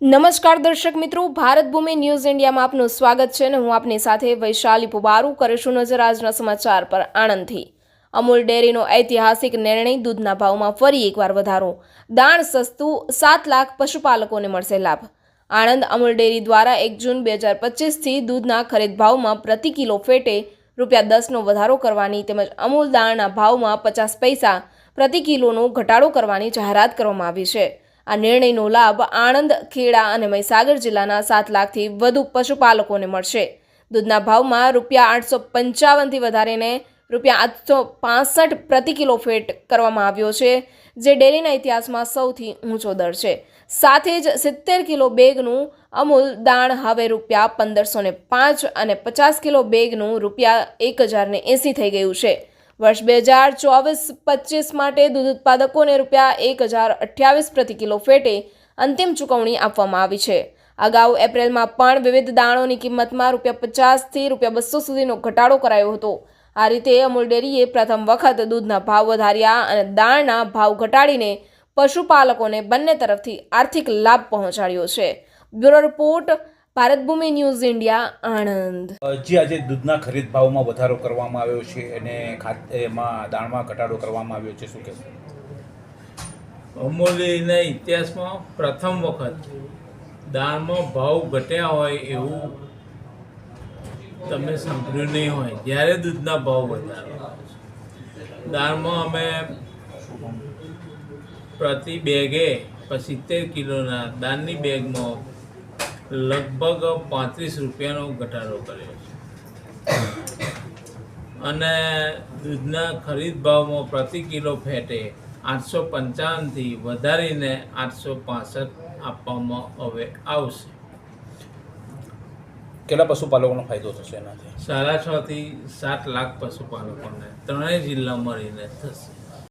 નમસ્કાર દર્શક મિત્રો, ભારત ભૂમિ ન્યૂઝ ઇન્ડિયામાં આપનું સ્વાગત છે અને હું આપની સાથે વૈશાલી પુબારુ કરીશું નજર આજના સમાચાર પર આણંદથી. અમૂલ ડેરીનો ઐતિહાસિક નિર્ણય દૂધના ભાવમાં ફરી એકવાર વધારો. દાણ સસ્તું, સાત લાખ પશુપાલકોને મળશે લાભ. આણંદ અમૂલ ડેરી દ્વારા એક જૂન બે હજાર પચીસથી દૂધના ખરીદ ભાવમાં પ્રતિ કિલો ફેટે રૂપિયા દસનો વધારો કરવાની તેમજ અમૂલ દાણના ભાવમાં પચાસ પૈસા પ્રતિ કિલોનો ઘટાડો કરવાની જાહેરાત કરવામાં આવી છે. આ નિર્ણયનો લાભ આણંદ, ખેડા અને મહીસાગર જિલ્લાના સાત લાખથી વધુ પશુપાલકોને મળશે. દૂધના ભાવમાં રૂપિયા આઠસો પંચાવનથી વધારીને રૂપિયા આઠસો પાસઠ પ્રતિ કિલો ફેટ કરવામાં આવ્યો છે, જે ડેરીના ઇતિહાસમાં સૌથી ઊંચો દર છે. સાથે જ સિત્તેર કિલો બેગનું અમૂલ દાણ હવે રૂપિયા પંદરસો પાંચ અને પચાસ કિલો બેગનું રૂપિયા એક હજારને એંસી થઈ ગયું છે. વર્ષ બે હજાર ચોવીસ પચીસ માટે દૂધ ઉત્પાદકોને રૂપિયા એક હજાર અઠ્યાવીસ પ્રતિ કિલો ફેટે અંતિમ ચૂકવણી આપવામાં આવી છે. અગાઉ એપ્રિલમાં પણ વિવિધ દાણોની કિંમતમાં રૂપિયા પચાસથી રૂપિયા બસો સુધીનો ઘટાડો કરાયો હતો. આ રીતે અમૂલ ડેરીએ પ્રથમ વખત દૂધના ભાવ વધાર્યા અને દાણના ભાવ ઘટાડીને પશુપાલકોને બંને તરફથી આર્થિક લાભ પહોંચાડ્યો છે. Bureau report Bharat Bhumi news India Anand. જે આજે દૂધના ખરીદ ભાવમાં વધારો કરવામાં આવ્યો છે અને ખાત એમાં દાણમાં ઘટાડો કરવામાં આવ્યો છે. શું કે અમૂલ્યના ઇતિહાસમાં પ્રથમ વખત દાળમાં ભાવ ઘટ્યા હોય એવું તમે સાંભળ્યું નહીં હોય જ્યારે દૂધના ભાવ વધારો દાળમાં અમે પ્રતિ બેગે સિત્તેર કિલોના દાળની બેગમાં લગભગ પાંત્રીસ રૂપિયાનો ઘટાડો કર્યો છે. અને દૂધના ખરીદ ભાવમાં પ્રતિ કિલો ફેટે આઠસો પંચાવનથી વધારીને આઠસો પાસઠ આપવામાં હવે આવશે. કેટલા પશુપાલકોનો ફાયદો થશે એનાથી? સાડા છથી સાત લાખ પશુપાલકોને ત્રણેય જિલ્લા મળીને થશે.